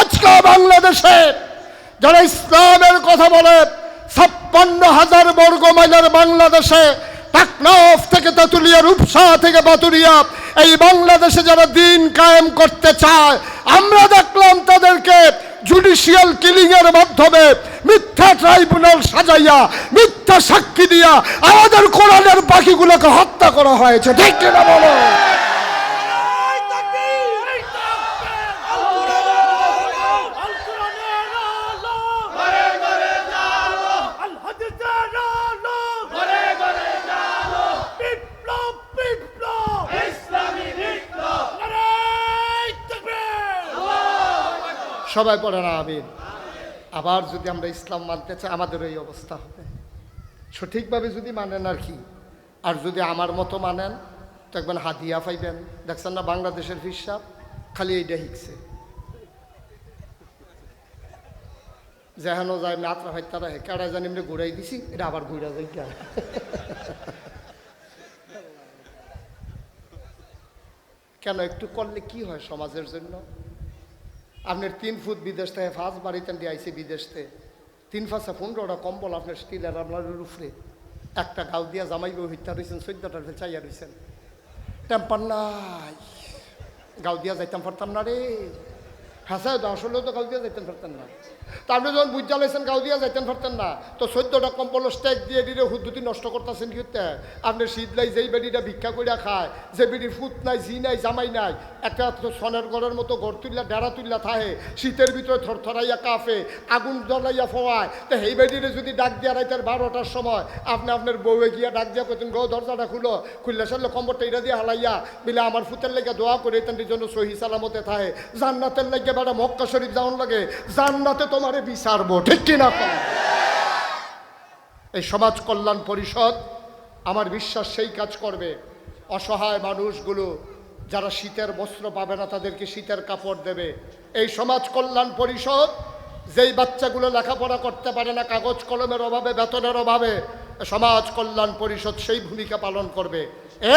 আজকে বাংলাদেশে যারা ইসলামের কথা বলে, ছাপ্পান্ন হাজার বর্গ মাইলের বাংলাদেশে টাকনাফ থেকে তেঁতুলিয়া, রূপসা থেকে বাতুরিয়া, এই বাংলাদেশে যারা দিন কায়েম করতে চায়, আমরা দেখলাম তাদেরকে জুডিশিয়াল কিলিং এর মাধ্যমে মিথ্যা ট্রাইব্যুনাল সাজাইয়া, মিথ্যা সাক্ষী দিয়া আমাদের কোরআনের পাখিগুলোকে হত্যা করা হয়েছে। ঠিক কিনা বলো এই তাকবীর এই তাকবীর আল কোরআনের আলো ঘরে ঘরে জালো আল হাদিসের আলো ঘরে ঘরে জালো বিপ্লব বিপ্লব ইসলামী বিপ্লব নারে তাকবীর সবাই পড়ে না আবার যদি আমরা ইসলাম মানতে চাই, আমাদের এই অবস্থা হবে। সঠিকভাবে যদি মানেন আর কি। আর যদি আমার মতো মানেন, তো একবার হাদিয়া পাইবেন। দেখছেন না, বাংলাদেশের হিসাব খালি এইটা শিখছে যেহেন যায় নাত্রা ফাইতারা হে কেড়া জানি, এমনি ঘুরাই দিছি, এটা আবার ঘুরা যাই। কেন, একটু করলে কি হয় সমাজের জন্য? আপনার তিন ফুট বিদেশ থেকে ফার্স্ট বাড়িতে দিয়ে আইসি বিদেশ থেকে। তিন ফাঁসা পনেরোটা কম্বল আপনার স্টিলের আপনার রুফরে একটা গাল দিয়া জামাইব হত্যা রয়েছেন চোদ্দটার চাইয়া রয়েছেন টেম্পার নাই। গাও দিয়া যাইতাম পারতাম না রে। হ্যাঁ আসলেও তো গাও দিয়া যাইতেন পারতেন না। তা আপনি যখন বুঝ জ্বালাইছেন গাও দিয়া যাইতেন পারতেন না। তো চোদ্দটা কম্বল স্টেক দিয়ে দিয়ে হুদ্দুতি নষ্ট করতেছেন কি হতে আপনি শীতলাই যেই বেডিটা ভিক্ষা করিয়া খায়, যে বেডির ফুট নাই জি নাই, জামাই নাই একটা তো সনের ঘরের মতো গড় তুললা ডেরা তুললা থাহে, শীতের ভিতরে থরথরাইয়া কাফে, আগুন জ্বলাইয়া ফোয়ায়। তো সেই বেডিরে যদি ডাক দিয়া রাইতের বারোটার সময়, আপনি আপনার বউয়ে গিয়া ডাক দিয়া করতেন গো, দরজাটা খুলো। খুললে সারলে কম্বরটা এটা দিয়ে হালাইয়া, বিলে আমার ফুতের লেগে দোয়া করে তার জন্য সহি সালামতে থাহে। জান্নাতের লেগে বেড়া মক্কা শরীফ যাওয়ার লাগে জান্নাতে তোমারে বিচারবো, ঠিক কিনা এই সমাজ কল্যাণ পরিষদ, আমার বিশ্বাস সেই কাজ করবে। অসহায় মানুষগুলো যারা শীতের বস্ত্র পাবে না, তাদেরকে শীতের কাপড় দেবে। এই সমাজ কল্যাণ পরিষদ, যেই বাচ্চাগুলো লেখাপড়া করতে পারে না, কাগজ কলমের অভাবে, বেতনের অভাবে, সমাজ কল্যাণ পরিষদ সেই ভূমিকা পালন করবে।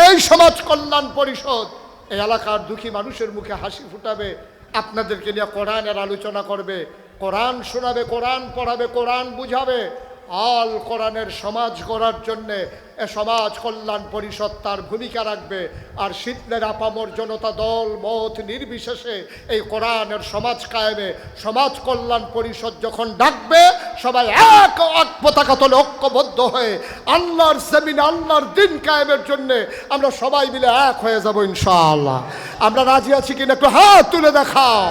এই সমাজ কল্যাণ পরিষদ, এই এলাকার দুঃখী মানুষের মুখে হাসি ফুটাবে আপনাদেরকে নিয়ে কোরআনের আলোচনা করবে। কোরআন শোনাবে, কোরআন পড়াবে, কোরআন বুঝাবে। আল কোরআনের সমাজ গড়ার জন্যে এ সমাজ কল্যাণ পরিষদ তার ভূমিকা রাখবে। আর শীতলের আপামর জনতা দল মত নির্বিশেষে এই কোরআনের সমাজ কায়েমে সমাজ কল্যাণ পরিষদ যখন ডাকবে সবাই এক পতাকা তলে ঐক্যবদ্ধ হয়ে আল্লাহর জমিন, আল্লাহর দিন কায়েমের জন্য আমরা সবাই মিলে এক হয়ে যাব ইনশাআল্লাহ। আমরা রাজি আছি কিনা একটু হাত তুলে দেখাও।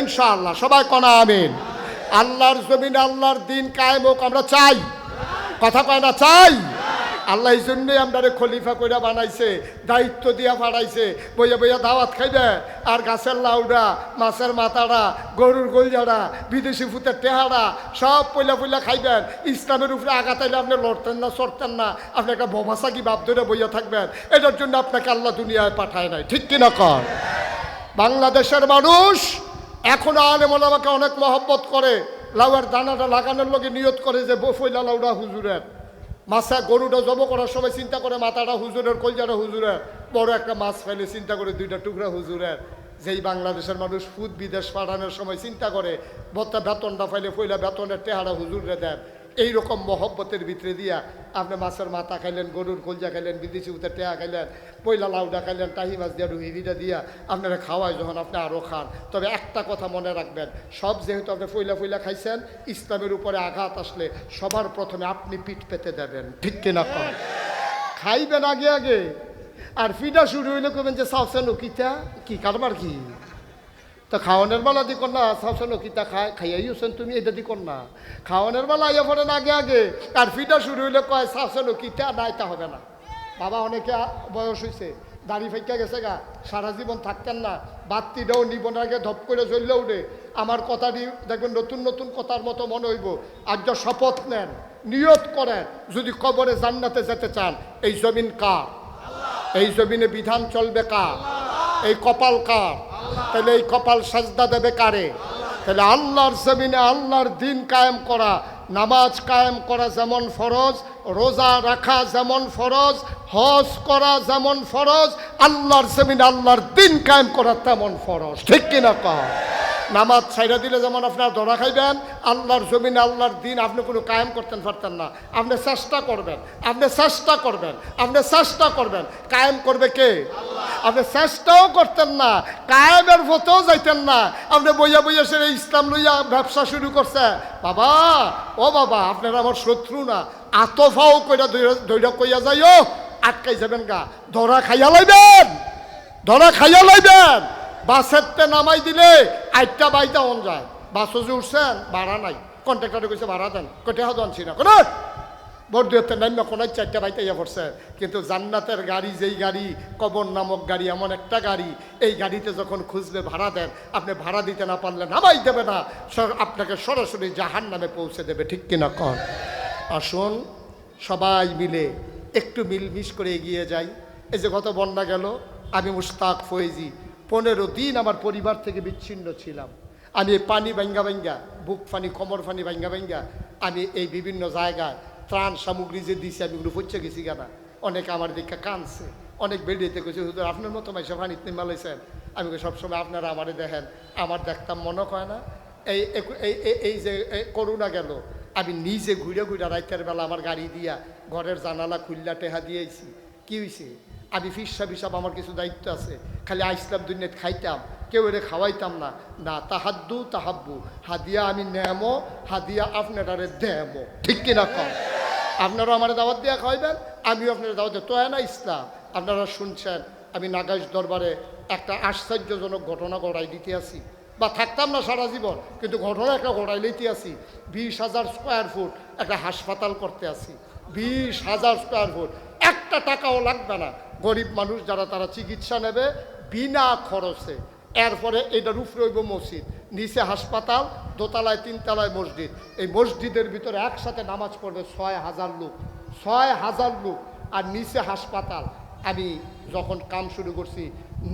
ইনশাআল্লাহ, সবাই কনা আমিন। আল্লাহর জমিন, আল্লাহর দিন কায়েম হোক, আমরা চাই। কথা কয় না, চাই। আল্লাহ জন্যই আমরা খলিফা কইরা বানাইছে, দায়িত্ব দিয়া পাঠাইছে বইয়া বইয়া দাওয়াত খাইবে, আর গাছের লাউডা, মাছের মাথাটা গরুর গলজাড়া বিদেশি ফুতের টেহারা সব পয়লা পয়লা খাইবেন। ইসলামের উপরে আঘাতাইলে আপনি লড়তেন না, চড়তেন না। আপনি একটা বভাসাকি বাপ ধরে বইয়া থাকবেন। এটার জন্য আপনাকে আল্লাহ দুনিয়ায় পাঠায় নাই। ঠিক কিনা কর বাংলাদেশের মানুষ এখনও আলেম ওলামাকে অনেক মহব্বত করে। লাউয়ের দানাটা লাগানোর লগে নিয়ত করে যে বফইলা লাউডা হুজুরের। মাছা গরুটা জব করার সময় চিন্তা করে মাথাটা হুজুরের কলজাটা হুজুরের বড় একটা মাছ ফেলে চিন্তা করে দুইটা টুকরা হুজুরের যেই বাংলাদেশের মানুষ ফুদ বিদেশ পাঠানোর সময় চিন্তা করে, বত্তা বেতনটা ফাইলে ফইলা বেতনের টেহারা হুজুরে দেন। এইরকম মহব্বতের ভিতরে দিয়া আপনি মাছের মাথা খাইলেন, গরুর কলজা খাইলেন, বিদেশি উঠে টেয়া খাইলেন পয়লা লাউডা খাইলেন, টাহি মাছ দিয়া রুহিরিটা দিয়া আপনারা খাওয়ায় যখন আপনি আরও খান। তবে একটা কথা মনে রাখবেন, সব যেহেতু আপনি ফইলা ফইলা খাইছেন, ইসলামের উপরে আঘাত আসলে সবার প্রথমে আপনি পিঠ পেতে দেবেন। ঠিক কিনা খাইবেন আগে আগে। আর ফিডা শুরু হইলে কবেন যে সাউসেন কিতা কি, কারবার কি? তো খাওয়ানোর বেলা দি কর না সাউসেন কিতা খাই খাইয়াইছেন তুমি, এটা দি কর না খাওয়ানোর বেলা ইয়ে পড়েন আগে আগে। আর ফিডা শুরু হইলে কয় সাউসেন কিতা না হবে না। বাবা অনেকে বয়স হয়েছে দাড়ি ফাইকা গেছে গা, সারা জীবন থাকতেন না। বাত্তিটাও নিবন আগে, ধপ করে জ্বললে উঠে আমার কথাটি দেখবেন নতুন নতুন কথার মতো মনে হইব। আজ শপথ নেন, নিয়ত করেন, যদি কবরে জান্নাতে যেতে চান, এই জমিন কার? এই জমিনে বিধান চলবে কার? এই কপাল কার? তাহলে এই কপাল সাজদা দেবে কারে? তাহলে আল্লাহর জমিনে আল্লাহর দিন কায়েম করা, নামাজ কায়েম করা যেমন ফরজ, রোজা রাখা যেমন ফরজ, হজ করা যেমন ফরজ, আল্লাহর জমিনে আল্লাহর দিন কায়েম করা তেমন ফরজ। ঠিক কিনা কর নামাজ ছাইরা দিলে যেমন আপনার ধরা খাইবেন, আল্লাহর জমিনে আল্লাহর দিন আপনি কোনো কায়েম করতেন পারতেন না। আপনি চেষ্টা করবেন, আপনি চেষ্টা করবেন, আপনি চেষ্টা করবেন। কায়েম করবে কে? আপনি চেষ্টাও করতেন না, কায়েমের মতেও যাইতেন না। আপনি বইয়া বইয়া সে ইসলাম লইয়া ব্যবসা শুরু করছে। বাবা, ও বাবা, আপনারা আমার শত্রু না। আতফাও কইরা দৈরা কইয়া যাইও, আটকাই যাবেন গা। ধরা খাইয়া লাইবেন, ধরা খাইয়া লাইবেন। বাসেরতে নামাই দিলে আটটা বাইটা অন যায়। বাসও যে উঠছেন, ভাড়া নাই। কন্ট্রাক্টরে কইছে, ভাড়া দেন। কটে হাত আনছি না। কোনো? বর্দিয়তে নাইমা কোনো চারটা বাইতে ইয়ে পড়ছে কিন্তু জান্নাতের গাড়ি যেই গাড়ি কবর নামক গাড়ি এমন একটা গাড়ি এই গাড়িতে যখন খুঁজবে ভাড়া দেন, আপনি ভাড়া দিতে না পারলে নামাই দেবে না। আপনাকে সরাসরি জাহান নামে পৌঁছে দেবে, ঠিক কিনা কন? আসুন, সবাই মিলে একটু মিলমিশ করে এগিয়ে যাই। এই যে গত বন্যা গেল, আমি মুস্তাক ফয়েজি, পনেরো দিন আমার পরিবার থেকে বিচ্ছিন্ন ছিলাম। আমি পানি ভাঙ্গা ভাঙ্গা, বুক ফানি, কমর ফানি ভাঙ্গা ভাঙ্গা, আমি এই বিভিন্ন জায়গায় ত্রাণ সামগ্রী যে দিছি, আমি ওগুলো পচে গেছি গানা অনেকে আমার দিকে কানছে। অনেক বেরিয়েতে গেছে হুজুর, আপনার মতো মাইসা ফানিতে মালাইছেন আমি সবসময় আপনারা আমারে দেখেন। আমার দেখতাম মনে হয় না, এই এই, এই- যে করোনা গেল। আমি নিজে ঘুরে ঘুরে রাইতের বেলা আমার গাড়ি দিয়া ঘরের জানালা খুল্লা টেহা দিয়েছি। কি হয়েছে আমি ফিসাব হিসাব আমার কিছু দায়িত্ব আছে। খালি আইসলাম দুনিয়াত খাইতাম, কেউ এরে খাওয়াইতাম না। না, তাহাদ্দু, তাহাব্বু। হাদিয়া আমি নেমো, হাদিয়া আপনারে দেমো। ঠিক কিনা কম আপনারা আমার দাওয়াত দিয়া খাওয়াইবেন, আমিও আপনার দাওয়াত তো না ইসলাম। আপনারা শুনছেন, আমি নাগাইশ দরবারে একটা আশ্চর্যজনক ঘটনা গড়াই দিতে আসি। বা থাকতাম না সারা জীবন, কিন্তু ঘটনা একটা গড়াই লইতে আসি। বিশ হাজার স্কোয়ার ফুট একটা হাসপাতাল করতে আসি। বিশ হাজার স্কোয়ার ফুট একটা টাকাও লাগবে না। গরিব মানুষ যারা তারা চিকিৎসা নেবে বিনা খরচে। এরপরে এটার উপরে হইব মসজিদ, নিচে হাসপাতাল দোতলায়, তিনতলায় মসজিদ। এই মসজিদের ভিতরে একসাথে নামাজ পড়বে ছয় হাজার লোক। ছয় হাজার লোক আর নিচে হাসপাতাল। আমি যখন কাম শুরু করছি,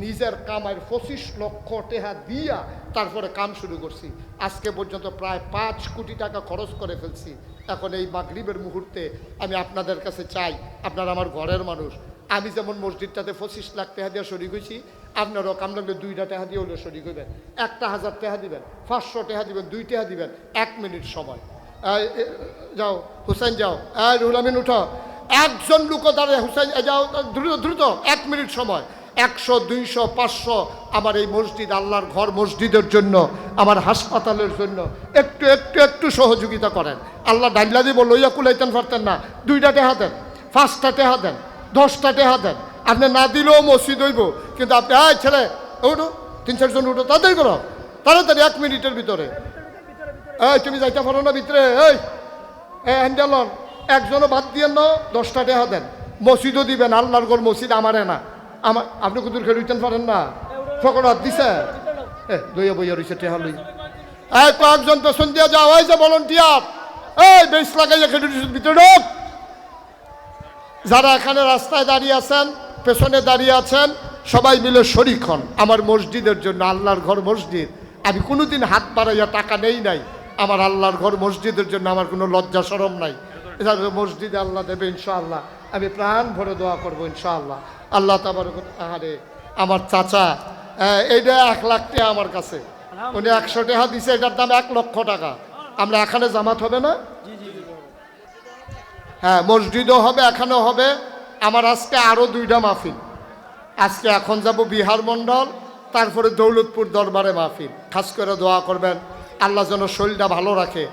নিজের কামের পঁচিশ লক্ষ টেহা দিয়া তারপরে কাম শুরু করছি। আজকে পর্যন্ত প্রায় পাঁচ কোটি টাকা খরচ করে ফেলছি। এখন এই মাগরিবের মুহূর্তে আমি আপনাদের কাছে চাই, আপনারা আমার ঘরের মানুষ। আমি যেমন মসজিদটাতে পঁচিশ লাখ টাকা দিয়ে শরিক হয়েছি আপনারও কাম লাগলে দুইটা টাকা দিয়ে হলেও শরিক হইবেন। একটা হাজার টাকা দিবেন, পাঁচশো টাকা দিবেন, দুই টাকা দিবেন, এক মিনিট সময়। যাও হুসেন যাও। আমিন, উঠো। একজন লোক দাঁড়িয়ে হুসেন যাও, দ্রুত দ্রুত, এক মিনিট সময়। একশো, দুইশো, পাঁচশো আমার এই মসজিদ, আল্লাহর ঘর মসজিদের জন্য, আমার হাসপাতালের জন্য। একটু একটু একটু সহযোগিতা করেন। আল্লাহ ডাইলা দিব লইয়া কুলাইতেন পারতেন না, দুইটা টেহা দেন, পাঁচটা টেহা দেন, দশটা টেহা দেন আপনি না দিলেও মসজিদ হইব, কিন্তু আপনি, আয় ছেলে, উঠো, তিন চারজন উঠো, তাড়াতাড়ি করো, তাড়াতাড়ি এক মিনিটের ভিতরে। এই, তুমি যাইতে পারো না ভিতরে, এই হ্যান্ডেলন একজনও বাদ দিয়ে ন দশটা টেহা দেন। মসজিদও দিবেন, আল্লাহর ঘর মসজিদ আমারে না। আমার আপনি কুদুর খেয়ে উঠতেন পারেন না। ফকর হাত দিছে? এ, দইয়া বইয়া রইছে টেহা লই। এই, কয়েকজন পেছন দিয়া যাও, এই যে ভলন্টিয়ার, এই, বেশ লাগাইয়া খেলে ভিতরে যারা এখানে রাস্তায় দাঁড়িয়ে আছেন পেছনে দাঁড়িয়ে আছেন সবাই মিলে শরিক হন। আমার মসজিদের জন্য আল্লাহর ঘর মসজিদ। আমি কোনোদিন হাত বাড়াইয়া টাকা নেই নাই। আমার আল্লাহর ঘর মসজিদের জন্য আমার কোনো লজ্জা সরম নাই। এটা মসজিদে আল্লাহ দেবে ইনশাআল্লাহ। আমি প্রাণ ভরে দোয়া করব ইনশাআল্লাহ। আল্লাহ তাবার আহারে আমার চাচা আহ, এইটা এক লাখ টাকা আমার কাছে। উনি একশো টাকা দিছে এটার দাম এক লক্ষ টাকা। আমরা এখানে জামাত হবে না? হ্যাঁ মসজিদও হবে এখানেও হবে। আমার আজকে আরও দুইটা মাহফিল। আজকে এখন যাব বিহার মণ্ডল, তারপরে দৌলতপুর দরবারে মাহফিল। খাস করে দোয়া করবেন, আল্লাহ যেন শরীরটা ভালো রাখে।